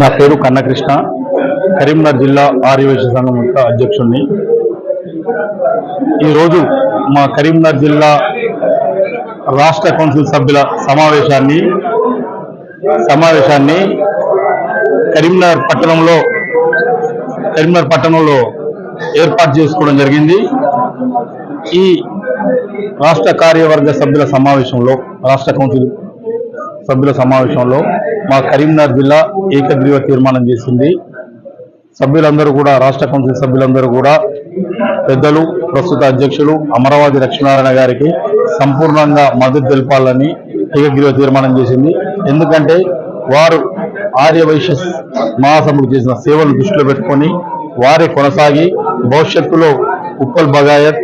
నా పేరు కన్నకృష్ణ. కరీంనగర్ జిల్లా ఆర్యవేశ సంఘం యొక్క అధ్యక్షుడిని ఈరోజు మా కరీంనగర్ జిల్లా రాష్ట్ర కౌన్సిల్ సభ్యుల సమావేశాన్ని సమావేశాన్ని కరీంనగర్ పట్టణంలో కరీంనగర్ పట్టణంలో ఏర్పాటు చేసుకోవడం జరిగింది. ఈ రాష్ట్ర కార్యవర్గ సభ్యుల సమావేశంలో రాష్ట్ర కౌన్సిల్ సభ్యుల సమావేశంలో మా కరీంనగర్ జిల్లా ఏకగ్రీవ తీర్మానం చేసింది. సభ్యులందరూ కూడా రాష్ట్ర కౌన్సిల్ సభ్యులందరూ కూడా పెద్దలు ప్రస్తుత అధ్యక్షులు అమరావతి లక్ష్మీనారాయణ గారికి సంపూర్ణంగా మద్దతు తెలపాలని ఏకగ్రీవ తీర్మానం చేసింది. ఎందుకంటే వారు ఆర్యవైశ్య మహాసభకు చేసిన సేవలు దృష్టిలో పెట్టుకొని వారే కొనసాగి భవిష్యత్తులో ఉప్పల్ బగాయత్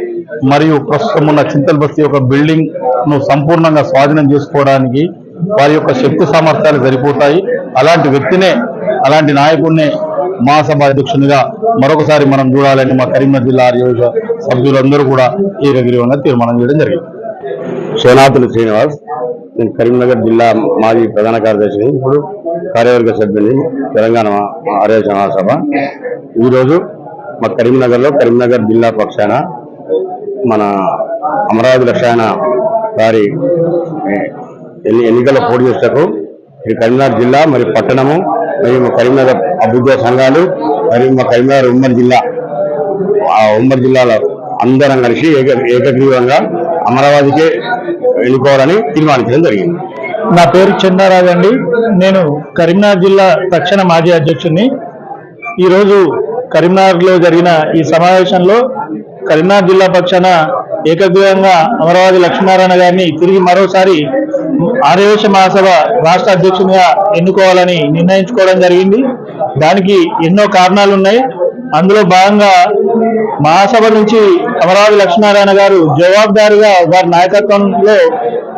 మరియు ప్రస్తుతం ఉన్న చింతల్ బస్తీ యొక్క బిల్డింగ్ను సంపూర్ణంగా స్వాధీనం చేసుకోవడానికి వారి యొక్క శక్తి సామర్థ్యాలు సరిపోతాయి. అలాంటి వ్యక్తినే అలాంటి నాయకుడినే మహాసభ అధ్యక్షునిగా మరొకసారి మనం చూడాలని మా కరీంనగర్ జిల్లా ఆర్యవేశ సభ్యులందరూ కూడా ఏకగ్రీవంగా తీర్మానం చేయడం జరిగింది. సోనాథులు శ్రీనివాస్ నేను కరీంనగర్ జిల్లా మాజీ ప్రధాన కార్యదర్శిని ఇప్పుడు కార్యవర్గ సభ్యుని తెలంగాణ ఆర్య మహాసభ. ఈరోజు మా కరీంనగర్లో కరీంనగర్ జిల్లా పక్షాన మన అమరావతి రసాయన వారి ఏ, ఎన్ని ఎన్నికల పోటీ చేసేటకు ఇది కరీంనగర్ జిల్లా మరి పట్టణము మరియు మా కరీంనగర్ అభివృద్ధి సంఘాలు మరియు మా కరీంనగర్ ఉమ్మడి జిల్లా. ఆ ఉమ్మడి జిల్లాలో అందరం కలిసి ఏక ఏకగ్రీవంగా అమరావతికే వెళ్ళిపోవాలని తీర్మానించడం జరిగింది. నా పేరు చందారావు అండి. నేను కరీంనగర్ జిల్లా తక్షణ మాజీ అధ్యక్షుడిని. ఈరోజు కరీంనగర్లో జరిగిన ఈ సమావేశంలో కరీంనగర్ జిల్లా పక్షాన ఏకగ్రీవంగా అమరావతి లక్ష్మీనారాయణ గారిని తిరిగి మరోసారి ఆర్యవేశ మహాసభ రాష్ట్ర అధ్యక్షునిగా ఎన్నుకోవాలని నిర్ణయించుకోవడం జరిగింది. దానికి ఎన్నో కారణాలు ఉన్నాయి. అందులో భాగంగా మహాసభ నుంచి అమరావతి లక్ష్మీనారాయణ గారు జవాబుదారిగా వారి నాయకత్వంలో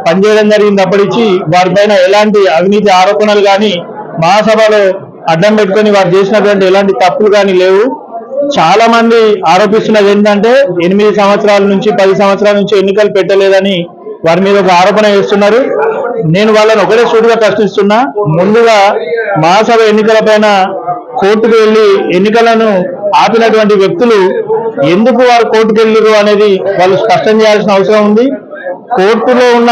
పనిచేయడం జరిగింది. అప్పటించి వారిపైన ఎలాంటి అవినీతి ఆరోపణలు కానీ మహాసభలో అడ్డం పెట్టుకొని వారు చేసినటువంటి ఎలాంటి తప్పులు కానీ లేవు. చాలా మంది ఆరోపిస్తున్నది ఏంటంటే ఎనిమిది సంవత్సరాల నుంచి పది సంవత్సరాల నుంచి ఎన్నికలు పెట్టలేదని వారి మీద ఒక ఆరోపణ చేస్తున్నారు నేను వాళ్ళని ఒకటే సూటిగా ప్రశ్నిస్తున్నా. ముందుగా మహాసభ ఎన్నికలపైన కోర్టుకు వెళ్ళి ఎన్నికలను ఆపినటువంటి వ్యక్తులు ఎందుకు వారు కోర్టుకు వెళ్ళరు అనేది వాళ్ళు స్పష్టం చేయాల్సిన అవసరం ఉంది. కోర్టులో ఉన్న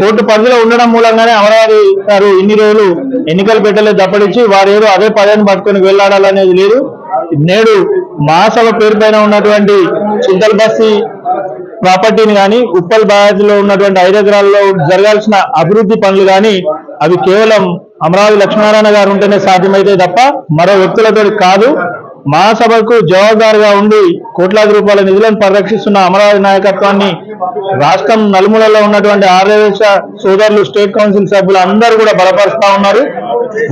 కోర్టు పరిధిలో ఉండడం మూలంగానే అమరావతి గారు ఇన్ని రోజులు ఎన్నికలు పెట్టలేదు తప్పటించి వారు అదే పదాన్ని పట్టుకొని వెళ్ళాడాలనేది లేదు. నేడు మహాసభ పేరు పైన ఉన్నటువంటి చింతల్ బస్తీ ప్రాపర్టీని కానీ ఉప్పల్ బాధ్యతలో ఉన్నటువంటి ఐదు ఎకరాల్లో జరగాల్సిన అభివృద్ధి పనులు కానీ అవి కేవలం అమరావతి లక్ష్మీనారాయణ గారు ఉంటేనే సాధ్యమైతే తప్ప మరో వ్యక్తులతో కాదు. మహాసభకు జవాబుదారుగా ఉండి కోట్లాది రూపాయల నిధులను పరిరక్షిస్తున్న అమరావతి నాయకత్వాన్ని రాష్ట్రం నలుమూలలో ఉన్నటువంటి ఆర్యవేశ సోదరులు స్టేట్ కౌన్సిల్ సభ్యులు అందరూ కూడా బలపరుస్తా ఉన్నారు.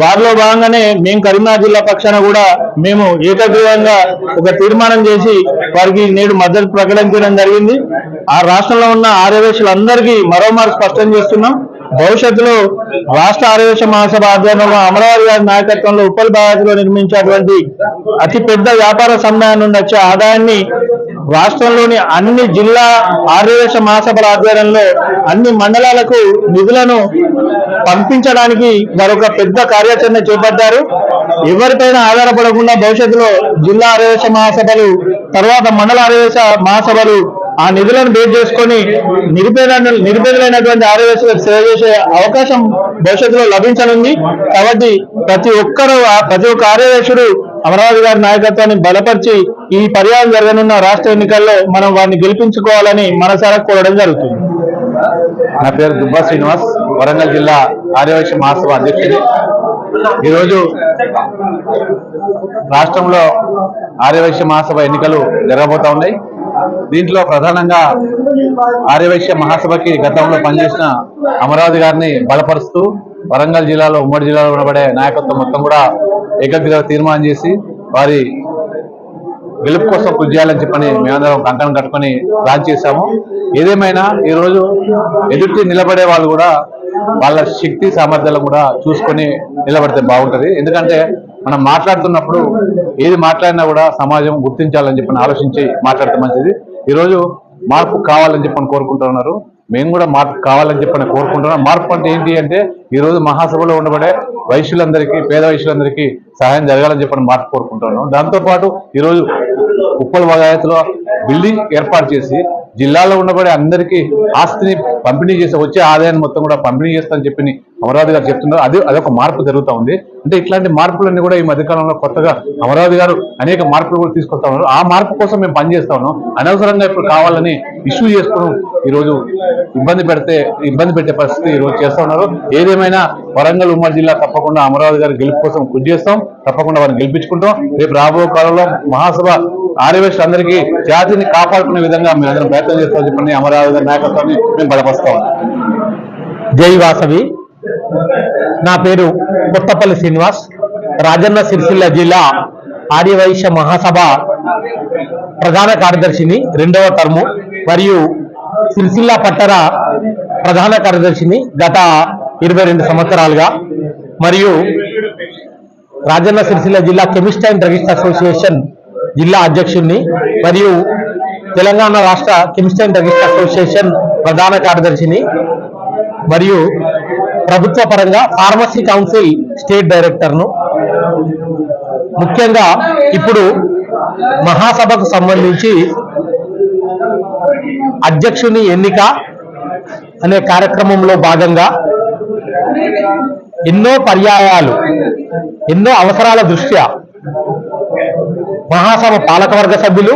వారిలో భాగంగానే మేము కరీంనగర్ జిల్లా పక్షాన కూడా మేము ఏకగ్రీవంగా ఒక తీర్మానం చేసి వారికి నేడు మద్దతు ప్రకటించడం జరిగింది. ఆ రాష్ట్రంలో ఉన్న ఆర్యవేశులందరికీ మరోమారు స్పష్టం చేస్తున్నాం. భవిష్యత్తులో రాష్ట్ర ఆరోగ్య మహాసభ ఆధ్వర్యంలో అమరావతి గారి నాయకత్వంలో ఉప్పల్ బాధ్యతలో నిర్మించేటువంటి అతి పెద్ద వ్యాపార సమ్మెళనం నుండి వచ్చే ఆదాయాన్ని రాష్ట్రంలోని అన్ని జిల్లా ఆర్యవేశ మహాసభల ఆధ్వర్యంలో అన్ని మండలాలకు నిధులను పంపించడానికి మరొక పెద్ద కార్యాచరణ చేపట్టారు. ఎవరిపైన ఆధారపడకుండా భవిష్యత్తులో జిల్లా ఆర్యవేశ మహాసభలు తర్వాత మండల ఆర్యవేశ మహాసభలు ఆ నిధులను బేట్ చేసుకొని నిరుపేద నిరుపేదలైనటువంటి ఆర్యవేశలకు సేవ చేసే అవకాశం భవిష్యత్తులో లభించనుంది. కాబట్టి ప్రతి ఒక్కరూ ప్రతి ఒక్క ఆర్యవేశుడు అమరావతి గారి నాయకత్వాన్ని బలపరిచి ఈ పర్యాయం జరగనున్న రాష్ట్ర ఎన్నికల్లో మనం వారిని గెలిపించుకోవాలని మనసారా కోరడం జరుగుతుంది. నా పేరు దుబ్బా శ్రీనివాస్ వరంగల్ జిల్లా ఆర్యవేశ మహాసభ అధ్యక్షుడు. ఈరోజు రాష్ట్రంలో ఆర్యవైశ్య మహాసభ ఎన్నికలు జరగబోతా ఉన్నాయి. దీంట్లో ప్రధానంగా ఆర్యవైశ్య మహాసభకి గతంలో పనిచేసిన అమరావతి గారిని బలపరుస్తూ వరంగల్ జిల్లాలో ఉమ్మడి జిల్లాలో ఉండబడే నాయకత్వం మొత్తం కూడా ఏకగ్రీవ తీర్మానం చేసి వారి గెలుపు కోసం కృషి చేయాలని చెప్పని మేమందరం కంకణం కట్టుకొని ప్లాన్ చేశాము. ఏదేమైనా ఈ రోజు ఎదుటి నిలబడే వాళ్ళు కూడా వాళ్ళ శక్తి సామర్థ్యాలను కూడా చూసుకొని నిలబడితే బాగుంటుంది. ఎందుకంటే మనం మాట్లాడుతున్నప్పుడు ఏది మాట్లాడినా కూడా సమాజం గుర్తించాలని చెప్పని ఆలోచించి మాట్లాడితే మంచిది. ఈరోజు మార్పు కావాలని చెప్పని కోరుకుంటున్నారు. మేము కూడా మార్పు కావాలని చెప్పని కోరుకుంటున్నాం. మార్పు అంటే ఏంటి అంటే ఈరోజు మహాసభలో ఉండబడే వైశ్యులందరికీ పేద వైశ్యులందరికీ సహాయం జరగాలని చెప్పని మార్పు కోరుకుంటున్నాం. దాంతోపాటు ఈరోజు ఉప్పల్ వగాయత్లో బిల్డింగ్ ఏర్పాటు చేసి జిల్లాలో ఉండబడే అందరికీ ఆస్తిని పంపిణీ చేసి వచ్చే ఆదాయాన్ని మొత్తం కూడా పంపిణీ చేస్తామని చెప్పి అమరావతి గారు చెప్తున్నారు. అది అదొక మార్పు జరుగుతూ ఉంది. అంటే ఇట్లాంటి మార్పులన్నీ కూడా ఈ మధ్యకాలంలో కొత్తగా అమరావతి గారు అనేక మార్పులు కూడా తీసుకొస్తా ఉన్నారు. ఆ మార్పు కోసం మేము పనిచేస్తా ఉన్నాం. అనవసరంగా ఇప్పుడు కావాలని ఇష్యూ చేసుకుని ఈరోజు ఇబ్బంది పెడితే ఇబ్బంది పెట్టే పరిస్థితి ఈ రోజు చేస్తా ఉన్నారు. ఏదేమైనా వరంగల్ ఉమ్మడి జిల్లా తప్పకుండా అమరావతి గారి గెలుపు కోసం కృషి చేస్తాం. తప్పకుండా వారిని గెలిపించుకుంటాం. రేపు రాబో కాలంలో మహాసభ ఆర్యవేశ్ అందరికీ జాతిని కాపాడుకునే విధంగా మేము అందరం ప్రయత్నం చేస్తామని చెప్పండి అమరావతి గారి నాయకత్వాన్ని మేము బలపరుస్తాం జై వాసవి. నా పేరు కొత్తపల్లి శ్రీనివాస్ రాజన్న సిరిసిల్ల జిల్లా ఆర్యవైశ్య మహాసభ ప్రధాన కార్యదర్శిని రెండవ టర్ము మరియు సిరిసిల్ల పట్టణ ప్రధాన కార్యదర్శిని గత ఇరవై రెండు సంవత్సరాలుగా మరియు రాజన్న సిరిసిల్ల జిల్లా కెమిస్ట్ అండ్ డ్రగిస్ట్ అసోసియేషన్ జిల్లా అధ్యక్షుడిని మరియు తెలంగాణ రాష్ట్ర కెమిస్ట్ అండ్ డ్రగిస్ట్ అసోసియేషన్ ప్రధాన కార్యదర్శిని మరియు ప్రభుత్వ పరంగా ఫార్మసీ కౌన్సిల్ స్టేట్ డైరెక్టర్ను ముఖ్యంగా ఇప్పుడు మహాసభకు సంబంధించి అధ్యక్షుని ఎన్నిక అనే కార్యక్రమంలో భాగంగా ఎన్నో పర్యాయాలు ఎన్నో అవసరాల దృష్ట్యా మహాసభ పాలకవర్గ సభ్యులు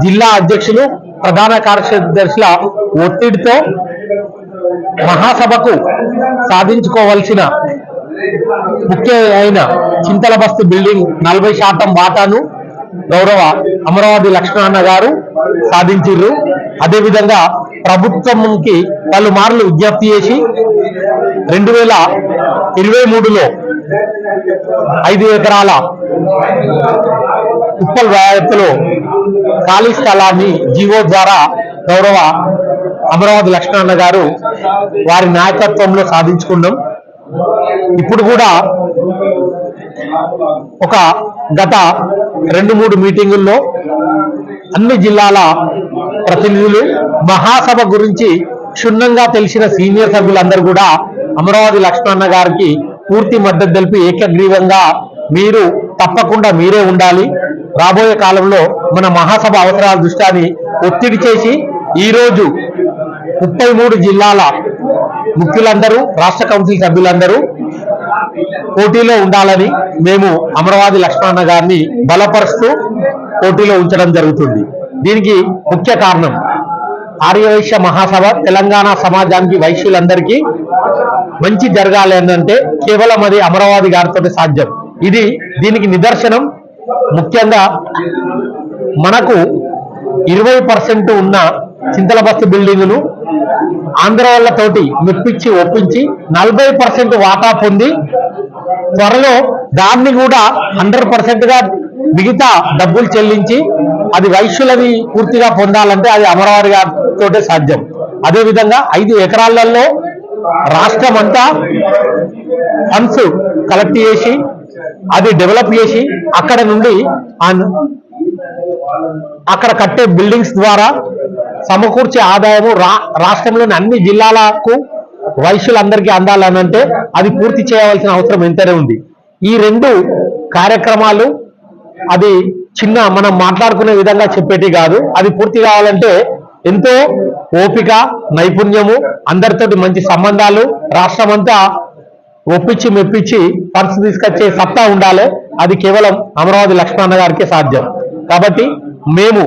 జిల్లా అధ్యక్షులు ప్రధాన కార్యదర్శుల ఒత్తిడితో మహాసభకు సాధించుకోవలసిన ముఖ్య అయిన చింతలబస్తు బిల్డింగ్ నలభై శాతం వాటాను గౌరవ అమరావతి లక్ష్మణ గారు సాధించారు అదేవిధంగా ప్రభుత్వంకి పలుమార్లు విజ్ఞప్తి చేసి రెండు వేల ఇరవై మూడులో ఐదు ఎకరాల ఉప్పల్ రాయత్తులో ఖాళీ స్థలాన్ని జీవో ద్వారా గౌరవ అమరావతి లక్ష్మణ గారు వారి నాయకత్వంలో సాధించుకున్నాం. ఇప్పుడు కూడా ఒక గత రెండు మూడు మీటింగుల్లో అన్ని జిల్లాల ప్రతినిధులు మహాసభ గురించి క్షుణ్ణంగా తెలిసిన సీనియర్ సభ్యులందరూ కూడా అమరావతి లక్ష్మణ గారికి పూర్తి మద్దతు తెలిపి ఏకగ్రీవంగా మీరు తప్పకుండా మీరే ఉండాలి. రాబోయే కాలంలో మన మహాసభ అవసరాల దృష్ట్యాన్ని ఒత్తిడి చేసి ఈరోజు ముప్పై మూడు జిల్లాల ముఖ్యులందరూ రాష్ట్ర కౌన్సిల్ సభ్యులందరూ పోటీలో ఉండాలని మేము అమరావతి లక్ష్మణ గారిని బలపరుస్తూ పోటీలో ఉంచడం జరుగుతుంది. దీనికి ముఖ్య కారణం ఆర్యవైశ్య మహాసభ తెలంగాణ సమాజానికి వైశ్యులందరికీ మంచి జరగాలి అంటే కేవలం అది అమరావతి గారితో సాధ్యం. ఇది దీనికి నిదర్శనం. ముఖ్యంగా మనకు ఇరవై పర్సెంట్ ఉన్న చింతల బస్తు బిల్డింగ్ను ఆంధ్ర వాళ్ళతోటి మెప్పించి ఒప్పించి నలభై పర్సెంట్ వాటా పొంది త్వరలో దాన్ని కూడా హండ్రెడ్ పర్సెంట్గా మిగతా డబ్బులు చెల్లించి అది వైశ్యులవి పూర్తిగా పొందాలంటే అది అమరావతి గారితోటే సాధ్యం. అదేవిధంగా ఐదు ఎకరాలలో రాష్ట్రం అంతా ఫండ్స్ కలెక్ట్ చేసి అది డెవలప్ చేసి అక్కడ నుండి ఆ అక్కడ కట్టే బిల్డింగ్స్ ద్వారా సమకూర్చే ఆదాయము రా రాష్ట్రంలోని అన్ని జిల్లాలకు వైశ్యులందరికీ అందాలనంటే అది పూర్తి చేయవలసిన అవసరం ఎంతనే ఉంది. ఈ రెండు కార్యక్రమాలు అది చిన్న మనం మాట్లాడుకునే విధంగా చెప్పేటి కాదు. అది పూర్తి కావాలంటే ఎంతో ఓపిక నైపుణ్యము అందరితోటి మంచి సంబంధాలు రాష్ట్రమంతా ఒప్పించి మెప్పించి పరిస్థితి తీసుకొచ్చే సత్తా ఉండాలి. అది కేవలం అమరావతి లక్ష్మణ గారికి సాధ్యం. కాబట్టి మేము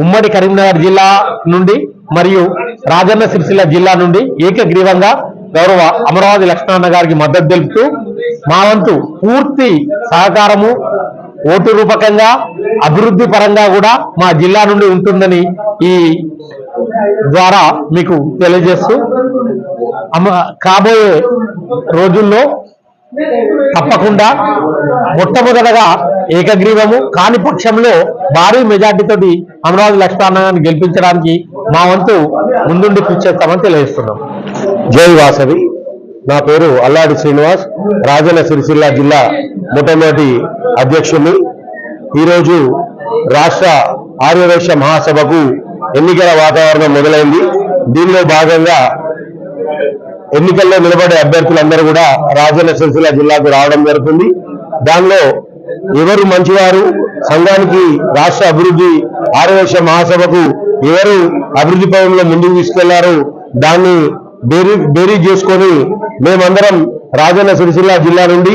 ఉమ్మడి కరీంనగర్ జిల్లా నుండి మరియు రాజన్న సిరిసిల్ల జిల్లా నుండి ఏకగ్రీవంగా గౌరవ అమరావతి లక్ష్మణ గారికి మద్దతు తెలుపుతూ మా వంతు పూర్తి సహకారము ఓటు రూపకంగా అభివృద్ధి పరంగా కూడా మా జిల్లా నుండి ఉంటుందని ఈ ద్వారా మీకు తెలియజేస్తూ కాబోయే రోజుల్లో తప్పకుండా మొట్టమొదటగా ఏకగ్రీవము కాని పక్షంలో భారీ మెజార్టీతోటి అమరావతి లక్ష్మణాన్ని గెలిపించడానికి మా వంతు ముందుండి కూర్చేస్తామని తెలియజేస్తున్నాం. జై వాసవి. నా పేరు అల్లాడి శ్రీనివాస్. రాజన్న సిరిసిల్ల జిల్లా మొట్టమొదటి అధ్యక్షుని ఈరోజు రాష్ట్ర ఆర్యవేశ మహాసభకు ఎన్నికల వాతావరణం మొదలైంది. దీనిలో భాగంగా ఎన్నికల్లో నిలబడే అభ్యర్థులందరూ కూడా రాజన్న సిరిసిల్ల జిల్లాకు రావడం జరుగుతుంది. దానిలో ఎవరు మంచివారు? సంఘానికి రాష్ట్ర అభివృద్ధి ఆరవేశ మహాసభకు ఎవరు అభివృద్ధి పదంలో ముందుకు తీసుకెళ్ళారు? దాన్ని బేరీ బేరీ చేసుకొని మేమందరం రాజన్న సిరిసిల్ల జిల్లా నుండి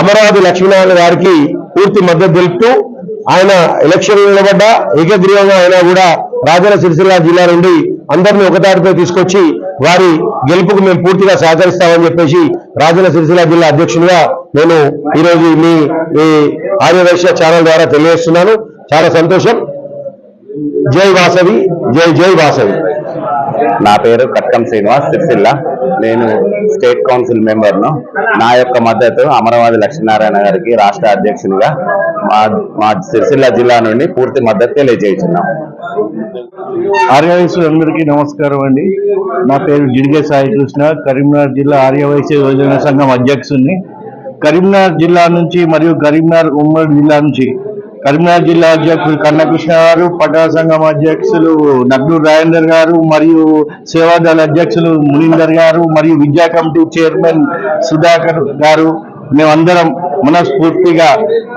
అమరావతి లక్ష్మీనారాయణ గారికి పూర్తి మద్దతు తెలుపుతూ ఆయన ఎలక్షన్ నిలబడ్డ ఏకగ్రీవంగా అయినా కూడా రాజన్న సిరిసిల్ల జిల్లా నుండి అందరినీ ఒకదాటిపై తీసుకొచ్చి వారి గెలుపుకు మేము పూర్తిగా సహకరిస్తామని చెప్పేసి రాజన్న సిరిసిల్ల జిల్లా అధ్యక్షునిగా నేను ఈరోజు మీ ఈ ఆర్యవైశ్య ఛానల్ ద్వారా తెలియజేస్తున్నాను. చాలా సంతోషం. జై వాసవి. జై జై వాసవి. నా పేరు కట్కం శ్రీనివాస్ సిరిసిల్ల. నేను స్టేట్ కౌన్సిల్ మెంబర్ను నా యొక్క మద్దతు అమరావతి లక్ష్మీనారాయణ గారికి రాష్ట్ర అధ్యక్షునిగా మా మా సిరిసిల్ల జిల్లా నుండి పూర్తి మద్దతు తెలియజేస్తున్నాం. ఆర్యవైశ్యులందరికీ నమస్కారం అండి. నా పేరు జిడిగే సాయి కృష్ణ. కరీంనగర్ జిల్లా ఆర్యవైశ్య యోజన సంఘం అధ్యక్షుడిని కరీంనగర్ జిల్లా నుంచి మరియు కరీంనగర్ ఉమ్మడి జిల్లా నుంచి కరీంనగర్ జిల్లా అధ్యక్షులు కన్నకృష్ణ గారు పట్టణ సంఘం అధ్యక్షులు నగ్నూరు రాజేందర్ గారు మరియు సేవాదళ అధ్యక్షులు మునీందర్ గారు మరియు విద్యా కమిటీ చైర్మన్ సుధాకర్ గారు. మేమందరం మనస్ఫూర్తిగా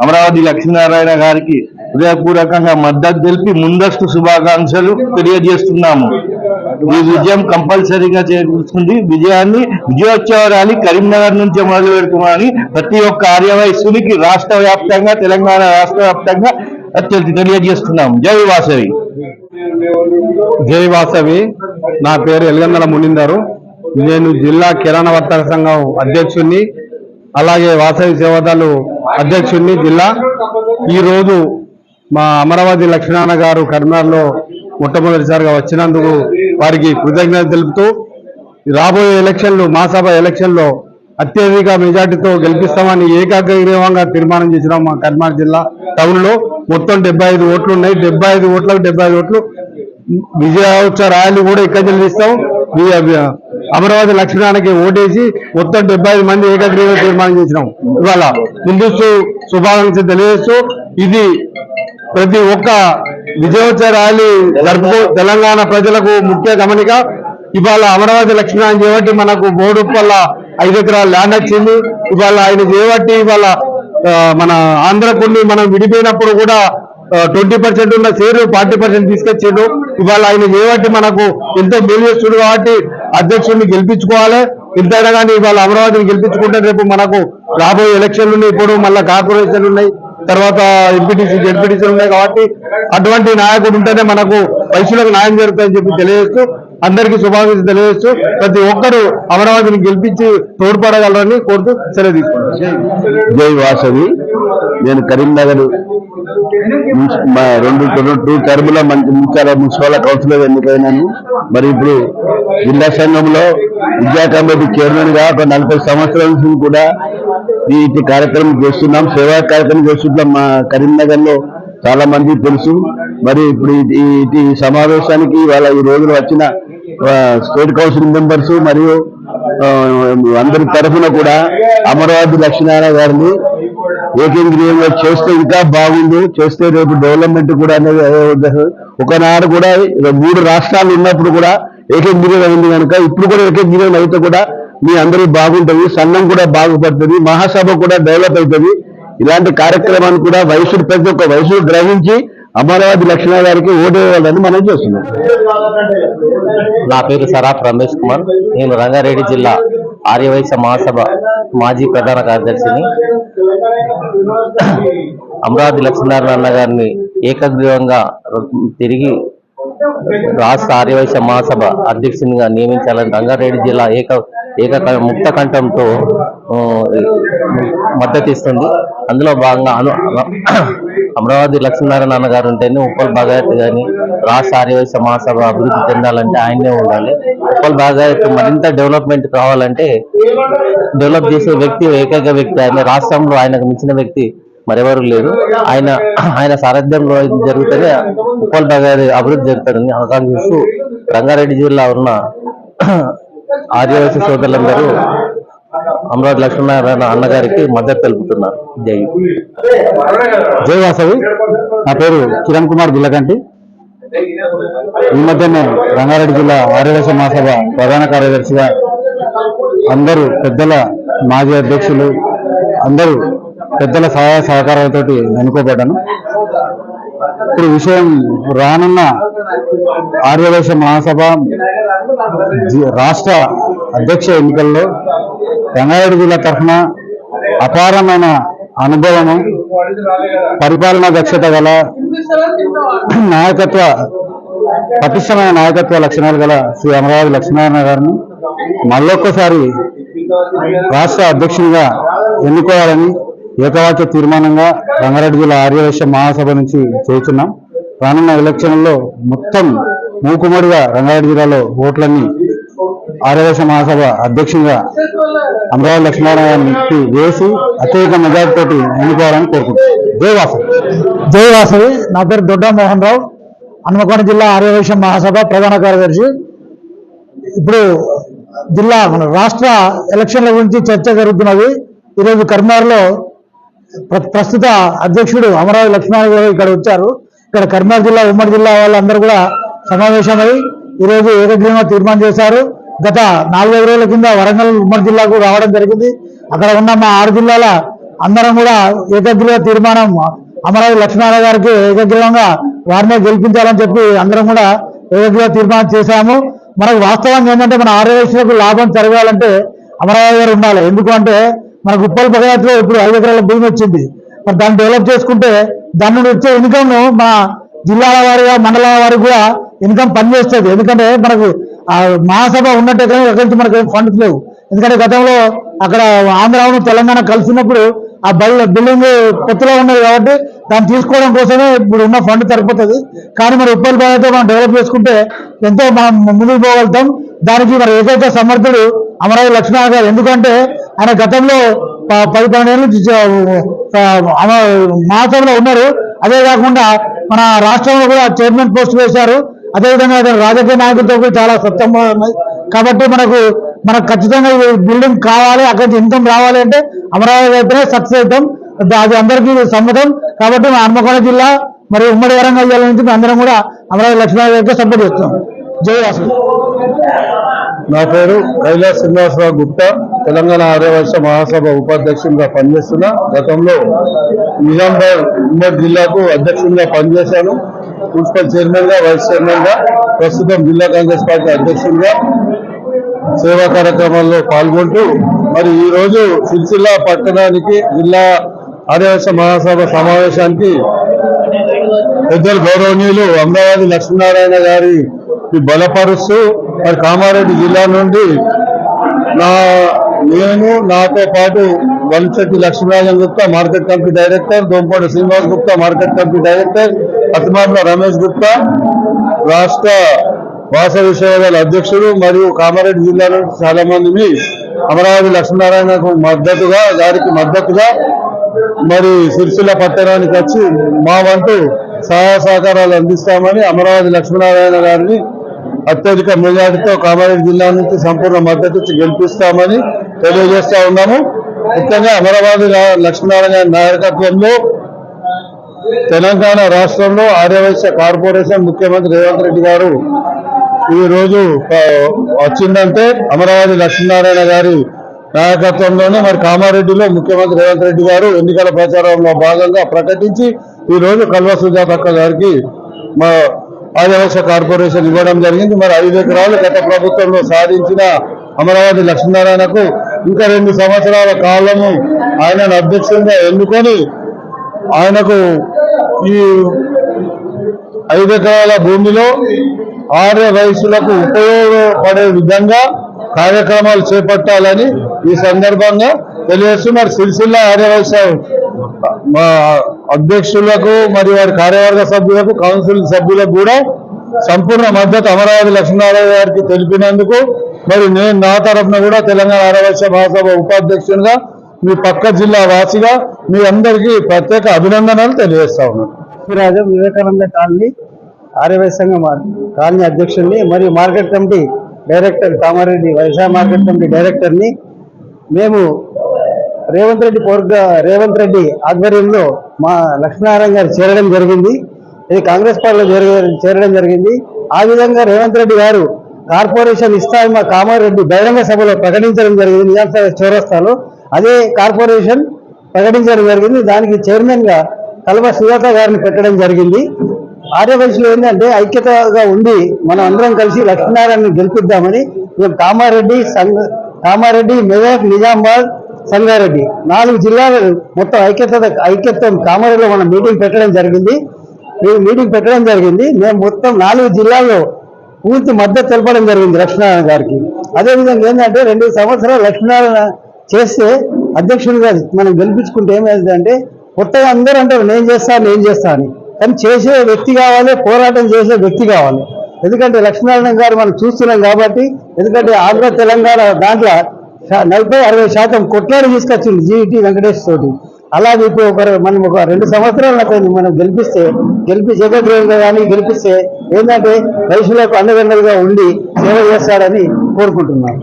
అమరావతి లక్ష్మీనారాయణ గారికి హృదయపూర్వకంగా మద్దతు తెలిపి ముందస్తు శుభాకాంక్షలు తెలియజేస్తున్నాము. ఈ విజయం కంపల్సరీగా చేకూరుతుంది విజయాన్ని విజయోత్సవరాన్ని కరీంనగర్ నుంచి మొదలు పెడుతున్నామని ప్రతి ఒక్క ఆర్యవయస్సునికి రాష్ట్ర వ్యాప్తంగా తెలంగాణ రాష్ట్ర వ్యాప్తంగా తెలి- తెలియజేస్తున్నాం జై వాసవి. జై వాసవి. నా పేరు ఎలగందల మునిందరు. నేను జిల్లా కిరాణా వర్తక సంఘం అధ్యక్షుడిని అలాగే వాసవి సేవదాలు అధ్యక్షుడిని జిల్లా. ఈరోజు మా అమరావతి లక్ష్మీనారాయణ గారు కరీంనగర్లో మొట్టమొదటిసారిగా వచ్చినందుకు వారికి కృతజ్ఞత తెలుపుతూ రాబోయే ఎలక్షన్లు మాసభ ఎలక్షన్లో అత్యధిక మెజార్టీతో గెలిపిస్తామని ఏకాగ్రీవంగా తీర్మానం చేసినాం మా కరీంనగర్ జిల్లా టౌన్లో. మొత్తం డెబ్బై ఐదు ఓట్లు ఉన్నాయి. డెబ్బై ఐదు ఓట్లకు డెబ్బై ఐదు ఓట్లు. విజయోత్సవ ర్యాలీ కూడా ఇక్కడ నిలుస్తాం అమరావతి లక్ష్మణానికి ఓటేసి మొత్తం డెబ్బై మంది ఏకగ్రీవ తీర్మానం చేసినాం. ఇవాళ ముందస్తు శుభాకాంక్షలు తెలియజేస్తూ ఇది ప్రతి ఒక్క విజయోత్సవ ర్యాలీ జరుపుకో తెలంగాణ ప్రజలకు ముఖ్య గమనిక. ఇవాళ అమరావతి లక్ష్మణాన్ని చేపట్టి మనకు బోడుప్పల్ల ఐదు ఎకరాల ల్యాండ్ వచ్చింది. ఇవాళ ఆయన చేపట్టి ఇవాళ మన ఆంధ్రకుని మనం విడిపోయినప్పుడు కూడా ట్వంటీ పర్సెంట్ ఉన్న షేరు ఫార్టీ పర్సెంట్ తీసుకొచ్చిండు ఇవాళ ఆయన చేయబట్టి మనకు ఎంతో మేలు చేస్తుండు కాబట్టి అధ్యక్షుడిని గెలిపించుకోవాలి. ఇంతైనా కానీ ఇవాళ అమరావతిని గెలిపించుకుంటే రేపు మనకు రాబోయే ఎలక్షన్లు ఉన్నాయి. ఇప్పుడు మళ్ళీ కార్పొరేషన్లు ఉన్నాయి. తర్వాత ఎంపీటీసీ జెడ్పీటీసీలు ఉన్నాయి కాబట్టి అటువంటి నాయకుడు ఉంటేనే మనకు వయసులకు న్యాయం జరుగుతుందని చెప్పి తెలియజేస్తూ అందరికీ శుభాకాంక్షలు తెలియజేస్తూ ప్రతి ఒక్కరూ అమరావతిని గెలిపించి తోడ్పడగలరని కోరుతూ సెలవు తీసుకుంటారు జై వాసవి. నేను కరీంనగర్ మా రెండు టూ టర్ముల మనకి ముఖ్యాల మున్సిపల్ కౌన్సిలర్ ఎన్నికైనాను. మరి ఇప్పుడు జిల్లా సంఘంలో విద్యా కమిటీ చైర్మన్గా ఒక నలభై సంవత్సరాల నుంచి కూడా ఈ కార్యక్రమం చేస్తున్నాం. సేవా కార్యక్రమం చేస్తున్నాం మా కరీంనగర్లో చాలా మంది తెలుసు. మరి ఇప్పుడు ఈ- సమావేశానికి వాళ్ళ ఈ రోజులు వచ్చిన స్టేట్ కౌన్సిల్ మెంబర్స్ మరియు అందరి తరఫున కూడా అమరావతి లక్ష్మీనారాయణ గారిని ఏకేంద్రీయంగా చేస్తే ఇంకా బాగుంది చేస్తే రేపు డెవలప్మెంట్ కూడా అనేది ఒకనాడు కూడా ఇలా మూడు రాష్ట్రాలు ఉన్నప్పుడు కూడా ఏకేంద్రీయం అయింది కనుక ఇప్పుడు కూడా ఏకేంద్రీయం అయితే కూడా మీ అందరూ బాగుంటుంది సన్నం కూడా బాగుపడుతుంది మహాసభ కూడా డెవలప్ అవుతుంది. ఇలాంటి కార్యక్రమాన్ని కూడా వయసుడు ప్రతి ఒక్క వయసుడు గ్రహించి అమరావతి లక్ష్మణ గారికి ఓటేయాలని మనం చేస్తున్నాం. నా పేరు సరాఫ్ రమేష్ కుమార్. నేను రంగారెడ్డి జిల్లా ఆర్యవైశ్య మహాసభ మాజీ ప్రధాన కార్యదర్శిని. అమరావతి లక్ష్మీనారాయణ గారిని ఏకగ్రీవంగా తిరిగి రాష్ట్ర ఆర్యవైశ్య మహాసభ అధ్యక్షునిగా నియమించాలని రంగారెడ్డి జిల్లా ఏక ఏక ముక్త కంఠంతో మద్దతిస్తుంది అందులో భాగంగా అను అమరావతి లక్ష్మీనారాయణ గారు ఉంటేనే ఉప్పల్ భాగాయత్ కానీ రాష్ట్ర ఆర్యవైశ్య మహాసభ అభివృద్ధి చెందాలంటే ఆయనే ఉండాలి. ఉప్పల్ భగత్ మరింత డెవలప్మెంట్ కావాలంటే డెవలప్ చేసే వ్యక్తి ఏకైక వ్యక్తి ఆయన రాష్ట్రంలో ఆయనకు మించిన వ్యక్తి మరెవరు లేరు. ఆయన ఆయన సారథ్యంలో ఇది జరిగితేనే ఉప్పల్ గారి అభివృద్ధి జరుగుతుందని ఆకాంక్షిస్తూ రంగారెడ్డి జిల్లా ఉన్న ఆదివాసీ సోదరులందరూ అమరావతి లక్ష్మీనారాయణ అన్నగారికి మద్దతు తెలుపుతున్నారు. జై జై వాసవి. నా పేరు కిరణ్ కుమార్ గుల్లకంటి ఈ మధ్యనే రంగారెడ్డి జిల్లా ఆర్యవేశ మహాసభ ప్రధాన కార్యదర్శిగా అందరూ పెద్దల మాజీ అధ్యక్షులు అందరూ పెద్దల సహాయ సహకారాలతో ఎన్నుకోబడ్డాను. ఇప్పుడు విషయం రానున్న ఆర్యవేశ మహాసభ జి- రాష్ట్ర అధ్యక్ష ఎన్నికల్లో రంగారెడ్డి జిల్లా తరఫున అపారమైన అనుభవము పరిపాలనా దక్షత గల నాయకత్వ పటిష్టమైన నాయకత్వ లక్షణాలు గల శ్రీ అమరావతి లక్ష్మీనారాయణ గారిని మళ్ళొక్కసారి రాష్ట్ర అధ్యక్షునిగా ఎన్నుకోవాలని ఏకవాక్య తీర్మానంగా రంగారెడ్డి జిల్లా ఆర్యవైశ్య మహాసభ నుంచి చేస్తున్నాం. రానున్న ఎలక్షన్లో మొత్తం మూకుమడిగా రంగారెడ్డి జిల్లాలో ఓట్లన్నీ ఆర్యవైశ్య మహాసభ అధ్యక్షునిగా అమరావతి లక్ష్మీనారాయణకి వేసి అత్యధిక మెజార్టీతోటి ఎన్నుకోవాలని కోరుకుంటున్నాం. జై వాసు. నా పేరు దొడ్డ మోహన్ రావు. హనుమకొండ జిల్లా ఆర్యవైశ్య మహాసభ ప్రధాన కార్యదర్శి. ఇప్పుడు జిల్లా మన రాష్ట్ర ఎలక్షన్ల గురించి చర్చ జరుగుతున్నది. ఈరోజు కరీంనగర్లో ప్రస్తుత అధ్యక్షుడు అమరావతి లక్ష్మణ్ గారు ఇక్కడ వచ్చారు. ఇక్కడ కర్నూలు జిల్లా ఉమ్మడి జిల్లా వాళ్ళందరూ కూడా సమావేశమై ఈరోజు ఏకగ్రీవంగా తీర్మానం చేశారు. గత నాలుగైదు రోజుల కింద వరంగల్ ఉమ్మడి జిల్లాకు రావడం జరిగింది. అక్కడ ఉన్న మా ఆరు జిల్లాల అందరం కూడా ఏకగ్రీవ తీర్మానం అమరావతి లక్ష్మణరావు గారికి ఏకగ్రీవంగా వారినే గెలిపించాలని చెప్పి అందరం కూడా ఏకగ్రీవ తీర్మానం చేశాము. మనకు వాస్తవంగా ఏంటంటే మన ఆర్యవేశ్వరకు లాభం జరగాలంటే అమరావతి గారు ఉండాలి. ఎందుకంటే మనకు ఉప్పల్ పదయాత్రలో ఇప్పుడు ఐదు ఎకరాల భూమి వచ్చింది. మరి దాన్ని డెవలప్ చేసుకుంటే దాని నుండి వచ్చే ఇన్కమ్ మా జిల్లాల వారిగా మండలాల వారికి కూడా ఇన్కమ్ పనిచేస్తుంది. ఎందుకంటే మనకు ఆ మహాసభ ఉన్నట్టే కానీ ఎక్కడి నుంచి మనకు ఫండ్స్ లేవు. ఎందుకంటే గతంలో అక్కడ ఆంధ్రాను తెలంగాణ కలిసినప్పుడు ఆ బల్ బిల్డింగ్ కొత్తలో ఉన్నది కాబట్టి దాన్ని తీసుకోవడం కోసమే ఇప్పుడు ఉన్న ఫండ్ సరిపోతుంది. కానీ మరి ఉప్పల్ బాధ్యత మనం డెవలప్ చేసుకుంటే ఎంతో మనం ముందుకు పోగలుగుతాం. దానికి మరి ఏకైక సమర్థుడు అమరావతి లక్ష్మణ గారు. ఎందుకంటే ఆయన గతంలో పది పన్నెండు అమ- మహాసభలో ఉన్నారు. అదే కాకుండా మన రాష్ట్రంలో కూడా చైర్మన్ పోస్ట్ వేశారు. అదేవిధంగా అతను రాజకీయ నాయకులతో కూడా చాలా సత్తంగా ఉన్నాయి. కాబట్టి మనకు మనకు ఖచ్చితంగా ఈ బిల్డింగ్ కావాలి అక్కడి ఇన్కమ్ రావాలి అంటే అమరావతి వైపునే సక్సెస్ అవుతాం అది అందరికీ సమ్మతం. కాబట్టి మా హన్మకొండ జిల్లా మరి ఉమ్మడి వరంగల్ జిల్లా నుంచి అందరం కూడా అమరావతి లక్ష్మీనారాయణ గారికి సపోర్ట్ చేస్తున్నాం. జై వాసు నా పేరు కైలాస్ శ్రీనివాసరావు గుప్తా. తెలంగాణ ఆర్యవర్ష మహాసభ ఉపాధ్యక్షునిగా పనిచేస్తున్నా. గతంలో నిజామాబాద్ ఉమ్మడి జిల్లాకు అధ్యక్షునిగా పనిచేశాను. మున్సిపల్ చైర్మన్గా వైస్ చైర్మన్గా ప్రస్తుతం జిల్లా కాంగ్రెస్ పార్టీ అధ్యక్షునిగా. సేవా కార్యక్రమాల్లో పాల్గొంటూ మరి ఈ రోజు సిరిసిల్ల పట్టణానికి జిల్లా ఆర్యవైశ్య మహాసభ సమావేశానికి పెద్దలు గౌరవనీయులు అమరావతి లక్ష్మీనారాయణ గారి బలపరుస్తూ మరి కామారెడ్డి జిల్లా నుండి నా నేను నాతో పాటు Valisetti Lakshminarayana Gupta market committee director Dompati Srinivas Gupta market committee director Atmarla Ramesh Gupta రాష్ట్ర వాసవి విశ్వవిద్యాలయ అధ్యక్షుడు మరియు కామారెడ్డి జిల్లాలో చాలా మందిని అమరావతి లక్ష్మీనారాయణకు మద్దతుగా గారికి మద్దతుగా మరి సిరిసిల్ల పట్టణానికి వచ్చి మా వంతు సహాయ సహకారాలు అందిస్తామని అమరావతి లక్ష్మీనారాయణ గారిని అత్యధిక మెజార్టీతో కామారెడ్డి జిల్లా నుంచి సంపూర్ణ మద్దతు గెలిపిస్తామని తెలియజేస్తా ఉన్నాము. ముఖ్యంగా అమరావతి లక్ష్మీనారాయణ నాయకత్వంలో తెలంగాణ రాష్ట్రంలో ఆర్యవైశ్య కార్పొరేషన్ ముఖ్యమంత్రి రేవంత్ రెడ్డి గారు ఈ రోజు వచ్చిందంటే అమరావతి లక్ష్మీనారాయణ గారి నాయకత్వంలోనే మరి కామారెడ్డిలో ముఖ్యమంత్రి రేవంత్ రెడ్డి గారు ఎన్నికల ప్రచారంలో భాగంగా ప్రకటించి ఈ రోజు కల్వ సుజాతక్క గారికి మా ఆదివాస కార్పొరేషన్ ఇవ్వడం జరిగింది. మరి ఐదు ఎకరాలు గత ప్రభుత్వంలో సాధించిన అమరావతి లక్ష్మీనారాయణకు ఇంకా రెండు సంవత్సరాల కాలము ఆయనను అధ్యక్షంగా ఎన్నుకొని ఆయనకు ఈ ఐదు ఎకరాల భూమిలో ఆర్య వయసులకు ఉపయోగపడే విధంగా కార్యక్రమాలు చేపట్టాలని ఈ సందర్భంగా తెలియజేస్తున్నారు సిరిసిల్ల ఆర్య మా అధ్యక్షులకు మరియు వారి కార్యవర్గ సభ్యులకు కౌన్సిల్ సభ్యులకు కూడా సంపూర్ణ మద్దతు అమరావతి లక్ష్మీనారాయణ గారికి తెలిపినందుకు మరి నేను నా తరఫున కూడా తెలంగాణ ఆర్యవైశ్య మహాసభ ఉపాధ్యక్షునిగా మీ పక్క జిల్లా వాసిగా మీ అందరికీ ప్రత్యేక అభినందనలు తెలియజేస్తా ఉన్నాను. వివేకానంద కాలనీ ఆర్యవై సంఘం కాలనీ అధ్యక్షుడిని మరియు మార్కెట్ కమిటీ డైరెక్టర్ కామారెడ్డి వ్యవసాయ మార్కెట్ కమిటీ డైరెక్టర్ని మేము రేవంత్ రెడ్డి పోర్గా రేవంత్ రెడ్డి ఆధ్వర్యంలో మా లక్ష్మీనారాయణ గారు చేరడం జరిగింది. ఇది కాంగ్రెస్ పార్టీలో జరిగే చేరడం జరిగింది. ఆ విధంగా రేవంత్ రెడ్డి గారు కార్పొరేషన్ ఇస్తామని మా కామారెడ్డి బహిరంగ సభలో ప్రకటించడం జరిగింది. నిజాం చౌరస్తాలో అదే కార్పొరేషన్ ప్రకటించడం జరిగింది. దానికి చైర్మన్గా కల్వ సుజాత గారిని పెట్టడం జరిగింది. ఆర్యవైశ్యులు ఏంటంటే ఐక్యతగా ఉండి మనం అందరం కలిసి లక్ష్మీనారాయణ గెలిపిద్దామని మేము కామారెడ్డి సంగ కామారెడ్డి మెదక్ నిజామాబాద్ సంగారెడ్డి నాలుగు జిల్లాలు మొత్తం ఐక్యత ఐక్యత్వం కామారెడ్డిలో మనం మీటింగ్ పెట్టడం జరిగింది. మేము మీటింగ్ పెట్టడం జరిగింది. మేము మొత్తం నాలుగు జిల్లాల్లో పూర్తి మద్దతు తెలపడం జరిగింది లక్ష్మీనారాయణ గారికి. అదేవిధంగా ఏంటంటే రెండు సంవత్సరాలు లక్ష్మీనారాయణ చేస్తే అధ్యక్షుడిగా మనం గెలిపించుకుంటే ఏమైందంటే కొత్తగా అందరూ అంటారు నేను చేస్తాను నేను చేస్తాను అని. కానీ చేసే వ్యక్తి కావాలి పోరాటం చేసే వ్యక్తి కావాలి. ఎందుకంటే లక్ష్మీనారాయణ గారు మనం చూస్తున్నాం కాబట్టి ఎందుకంటే ఆంధ్ర తెలంగాణ దాంట్లో నలభై అరవై శాతం కొట్లాడి తీసుకొచ్చింది జీఈటీ వెంకటేష్ తోటి. అలాగే ఇప్పుడు ఒక మనం ఒక రెండు సంవత్సరాల అతన్ని మనం గెలిపిస్తే గెలిపి జగద్రేవంగా కానీ గెలిపిస్తే ఏంటంటే రైతులకు అండదండలుగా ఉండి సేవ చేస్తాడని కోరుకుంటున్నాను